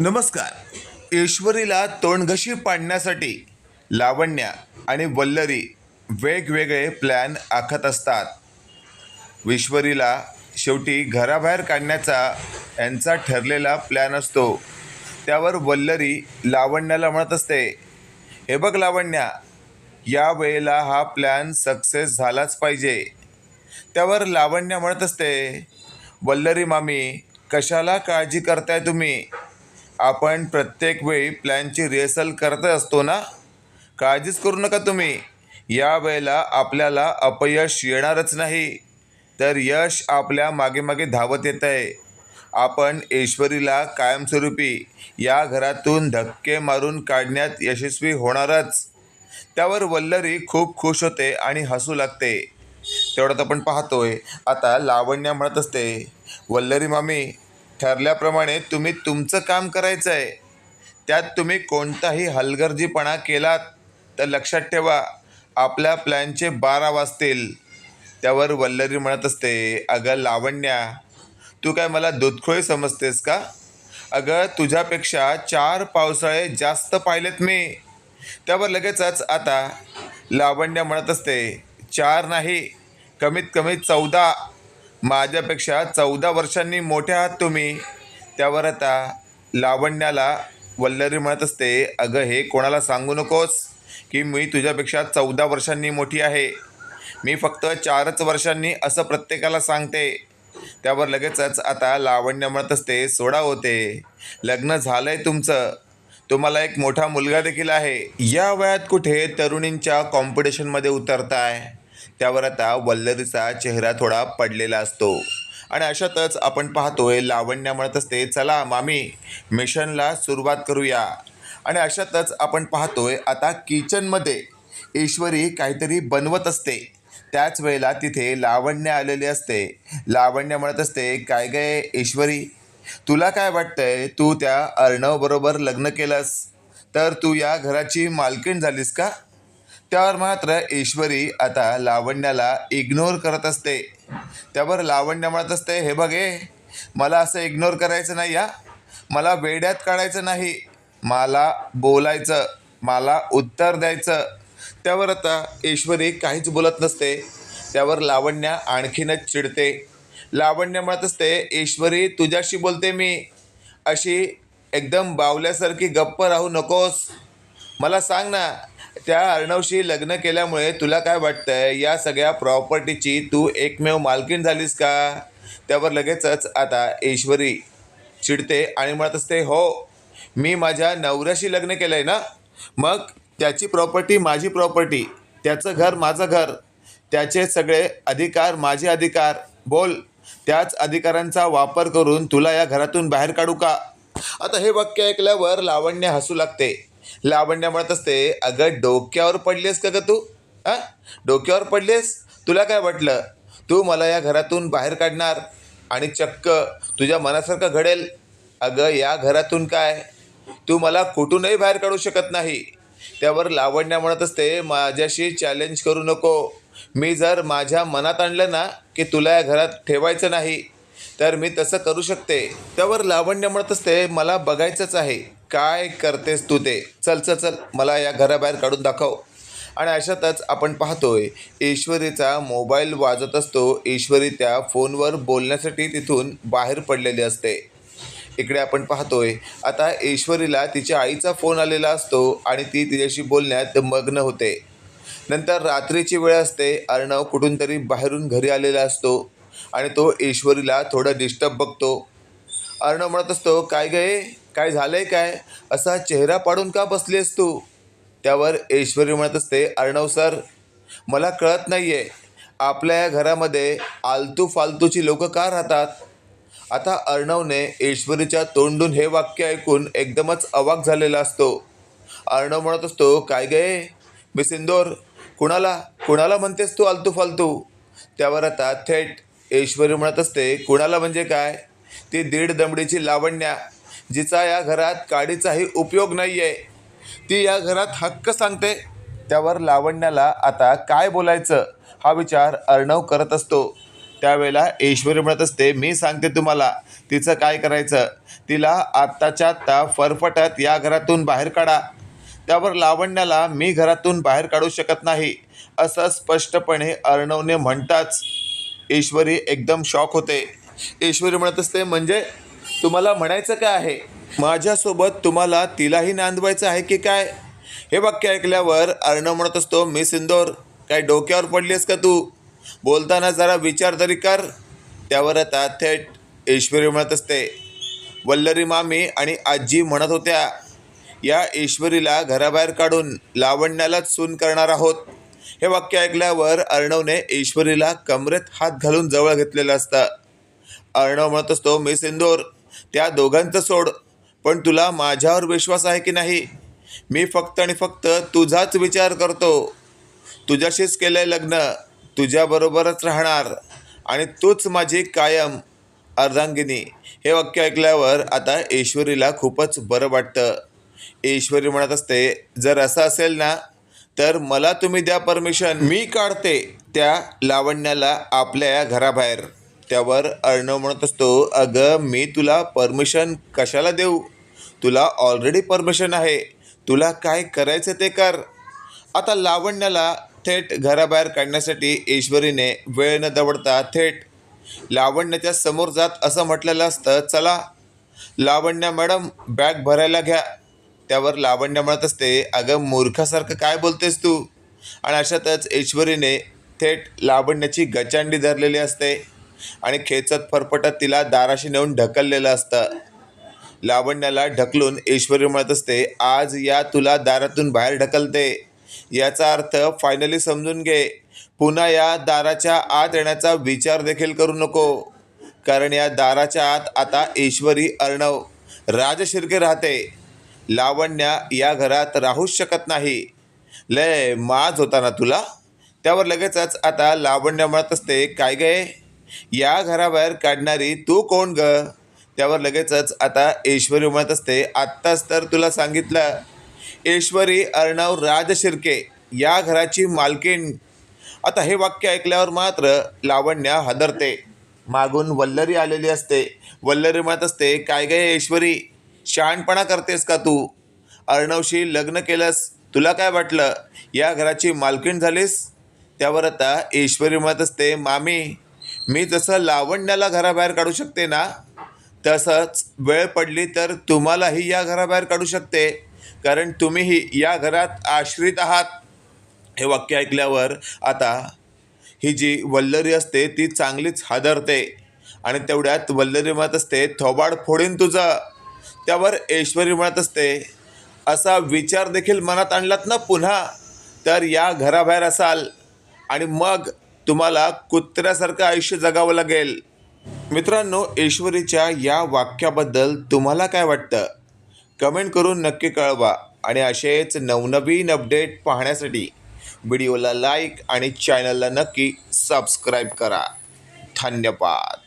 नमस्कार. ईश्वरीला तोंडघशी पाडण्यासाठी लावण्या आणि वल्लरी वेगवेगळे प्लॅन आखत असतात. ईश्वरीला शेवटी घराबाहेर काढण्याचा यांचा ठरलेला प्लॅन असतो. त्यावर वल्लरी लावण्याला म्हणत असते. हे बघ लावण्या या वेळेला हा प्लॅन सक्सेस झालाच पाहिजे. त्यावर लावण्य म्हणत असते. वल्लरी मामी कशाला काळजी करताय तुम्ही? आपण प्रत्येक वेळी प्लॅनची रिहर्सल करत असतो ना? काळजीच करू नका तुम्ही. या वेळेला आपल्याला अपयश येणारच नाही. तर यश आपल्या मागे मागे धावत येत आहे. आपण ईश्वरीला कायमस्वरूपी या घरातून धक्के मारून काढण्यात यशस्वी होणारच. त्यावर वल्लरी खूप खुश होते आणि हसू लागते. तेवढ्यात आपण पाहतोय. आता लावण्या म्हणत असते वल्लरी मामी ठरल्याप्रमाणे तुम्ही तुमचं काम करायचं आहे त्यात तुम्ही कोणताही हलगर्जीपणा केलात तर लक्षात ठेवा आपल्या प्लॅनचे बारा वाजतील. त्यावर वल्लरी म्हणत असते अगं लावण्या तू काय मला दूधखोळी समजतेस का? अगं तुझ्यापेक्षा चार पावसाळे जास्त पाहिलेत मी. त्यावर लगेचच आता लावण्य म्हणत असते चार नाही कमीत कमी चौदा. माझ्यापेक्षा चौदा वर्षांनी मोठ्या आहात तुम्ही. त्यावर आता लावण्याला वल्लरी म्हणत असते. अगं हे कोणाला सांगू नकोस की मी तुझ्यापेक्षा चौदा वर्षांनी मोठी आहे. मी फक्त चारच वर्षांनी असं प्रत्येकाला सांगते. त्यावर लगेचच आता लावण्य म्हणत असते. सोडा होते लग्न झालं आहे तुमचं. तुम्हाला एक मोठा मुलगा देखील आहे. या वयात कुठे तरुणींच्या कॉम्पिटिशनमध्ये उतरताय? त्यावर आता वल्लरीचा चेहरा थोडा पडलेला असतो. आणि अशातच आपण पाहतोय लावण्य म्हणत असते चला मामी मिशनला सुरुवात करूया. आणि अशातच आपण पाहतोय आता किचनमध्ये ईश्वरी काहीतरी बनवत असते. त्याच वेळेला तिथे लावण्य आलेली असते. लावण्य म्हणत असते काय काय ईश्वरी? तुला काय वाटतंय? तू त्या अर्णवबरोबर लग्न केलंस? तर तू या घराची मालकीण झालीस का? त्यावर मात्र ईश्वरी आता लावण्याला इग्नोर करत असते. त्यावर लावण्य म्हणत असते हे बघे मला असं इग्नोर करायचं नाही या मला वेड्यात काढायचं नाही. मला बोलायचं मला उत्तर द्यायचं. त्यावर आता ईश्वरी काहीच बोलत नसते. त्यावर लावण्या आणखीनच चिडते. लावण्य म्हणत असते ईश्वरी तुझ्याशी बोलते मी. अशी एकदम बावल्यासारखी गप्प राहू नकोस. मला सांग ना त्या अर्णवशी लग्न केल्यामुळे तुला काय वाटतंय? या सगळ्या प्रॉपर्टीची तू एकमेव मालकीण झालीस का? त्यावर लगेचच आता ईश्वरी चिडते आणि म्हणत असते हो मी माझ्या नवऱ्याशी लग्न केलं आहे ना? मग त्याची प्रॉपर्टी माझी प्रॉपर्टी त्याचं घर माझं घर त्याचे सगळे अधिकार माझे अधिकार. बोल त्याच अधिकारांचा वापर करून तुला या घरातून बाहेर काढू का? आता हे वाक्य ऐकल्यावर लावण्य हसू लागते. लावण्य म्हणत असते अगं डोक्यावर पडलेस का ग तू? हां डोक्यावर पडलेस? तुला काय वाटलं? तू मला या घरातून बाहेर काढणार आणि चक्क तुझ्या मनासारखं घडेल? अगं या घरातून काय? तू मला कुठूनही बाहेर काढू शकत नाही. त्यावर लावण्या म्हणत असते माझ्याशी चॅलेंज करू नको. मी जर माझ्या मनात आणलं ना की तुला या घरात ठेवायचं नाही तर मी तसं करू शकते. त्यावर लावण्य म्हणत असते मला बघायचंच आहे. काय करतेस तू ते? चल चल चल मला या घराबाहेर काढून दाखव. आणि अशातच आपण पाहतोय ईश्वरीचा मोबाईल वाजत असतो. ईश्वरी त्या फोनवर बोलण्यासाठी तिथून बाहेर पडलेली असते. इकडे आपण पाहतोय आता ईश्वरीला तिच्या आईचा फोन आलेला असतो आणि ती तिच्याशी बोलण्यात मग्न होते. नंतर रात्रीची वेळ असते अर्णव कुठून तरी बाहेरून घरी आलेला असतो आणि तो ईश्वरीला थोडं डिस्टर्ब बघतो. अर्णव म्हणत असतो काय गए काय झालंय काय? असा चेहरा पाडून का बसलीस तू? त्यावर ऐश्वरी म्हणत असते अर्णव सर मला कळत नाही आहे आपल्या या घरामध्ये आलतू फालतूची लोकं का राहतात? आता अर्णवने ऐश्वरीच्या तोंडून हे वाक्य ऐकून एकदमच अवाक झालेला असतो. अर्णव म्हणत असतो काय गे मी सिंदोर कुणाला? कुणाला म्हणतेस तू आलतू फालतू त्यावर आता थेट ऐश्वरी म्हणत असते कुणाला म्हणजे काय? ती दीड दमडीची लावण्या जिचा या घरात काडीचाही उपयोग नाही आहे ती या घरात हक्क सांगते. त्यावर लावण्याला आता काय बोलायचं? हा विचार अर्णव करत असतो. त्यावेळेला ईश्वरी म्हणत असते मी सांगते तुम्हाला तिचं काय करायचं? तिला आत्ताच्या आत्ता फरफटत या घरातून बाहेर काढा. त्यावर लावण्याला मी घरातून बाहेर काढू शकत नाही असं स्पष्टपणे अर्णवने म्हणताच ईश्वरी एकदम शॉक होते. ईश्वरी म्हणत असते म्हणजे तुम्हाला म्हणायचं काय आहे? माझ्यासोबत तुम्हाला तिलाही नांदवायचं आहे की काय? हे वाक्य ऐकल्यावर अर्णव म्हणत असतो मी सिंदोर काय डोक्यावर पडलीस का तू? बोलताना जरा विचार तरी कर. त्यावर आता थेट ईश्वरी म्हणत असते वल्लरी मामी आणि आजी म्हणत होत्या या ईश्वरीला घराबाहेर काढून लावण्यालाच सून करणार आहोत. हे वाक्य ऐकल्यावर अर्णवने ईश्वरीला कमरेत हात घालून जवळ घेतलेलं असतं. अर्णव म्हणत असतो मी सिंदूर त्या दोघांचं सोड. पण तुला माझ्यावर विश्वास आहे की नाही? मी फक्त आणि फक्त तुझाच विचार करतो. तुझ्याशीच केलं आहे लग्न तुझ्याबरोबरच राहणार. आणि तूच माझी कायम अर्धांगिनी. हे वाक्य ऐकल्यावर आता ईश्वरीला खूपच बरं वाटतं. ईश्वरी म्हणत असते जर असं असेल ना तर मला तुम्ही द्या परमिशन. मी काढते त्या लावण्याला आपल्या या घराबाहेर. त्यावर अर्णव म्हणत असतो अगं मी तुला परमिशन कशाला देऊ? तुला ऑलरेडी परमिशन आहे. तुला काय करायचं ते कर. आता लावण्याला थेट घराबाहेर काढण्यासाठी ईश्वरीने वेळ न दवडता थेट लावण्याच्या समोर जात असं म्हटलेलं असतं चला लावण्या मॅडम बॅग भरायला घ्या. त्यावर लावण्य म्हणत असते अगं मूर्खासारखं काय बोलतेस तू? आणि अशातच ईश्वरीने थेट लावण्याची गचांडी धरलेली असते. आणि खेचत फरफटत तिला दाराशी नेऊन ढकललेलं असतं. लावण्याला ढकलून ईश्वरी म्हणत असते आज या तुला दारातून बाहेर ढकलते. याचा अर्थ फायनली समजून घे. पुन्हा या दाराच्या आत येण्याचा विचार देखील करू नको. कारण या दाराच्या आत आता ईश्वरी अर्णव राजशिर्के राहते. लावण्या या घरात राहूच शकत नाही. लय माज होता ना तुला? त्यावर लगेचच आता लावण्य म्हणत असते काय गे या घराबाहेर काढणारी तू कोण ग? त्यावर लगेचच आता ऐश्वरी म्हणत असते आत्ताच तर तुला सांगितलं. ऐश्वरी अर्णव राजशिर्के या घराची मालकीण. आता हे वाक्य ऐकल्यावर मात्र लावण्या हादरते. मागून वल्लरी आलेली असते. वल्लरी म्हणत असते काय गे ऐश्वरी शहाणपणा करतेस का तू? अर्णवशी लग्न केलंस तुला काय वाटलं? या घराची मालकीण झालीस? त्यावर आता ऐश्वरी म्हणत असते मामी मी जसं लावण्याला घराबाहेर काढू शकते ना तसंच वेळ पडली तर तुम्हालाही या घराबाहेर काढू शकते. कारण तुम्हीही या घरात आश्रित आहात. हे वाक्य ऐकल्यावर आता ही जी वल्लरी असते ती चांगलीच हादरते. आणि तेवढ्यात वल्लरी म्हणत असते थोबाड फोडीन तुझं. त्यावर ऐश्वरी म्हणत असते असा विचार देखील मनात आणलात ना पुन्हा? तर या घराबाहेर असाल आणि मग तुम्हाला कुत्र्यासारखं आयुष्य जगावं लागेल. मित्रांनो ईश्वरीच्या या वाक्याबद्दल तुम्हाला काय वाटतं? कमेंट करून नक्की कळवा आणि असेच नवनवीन अपडेट पाहण्यासाठी व्हिडिओला लाईक आणि चॅनलला नक्की सबस्क्राईब करा. धन्यवाद.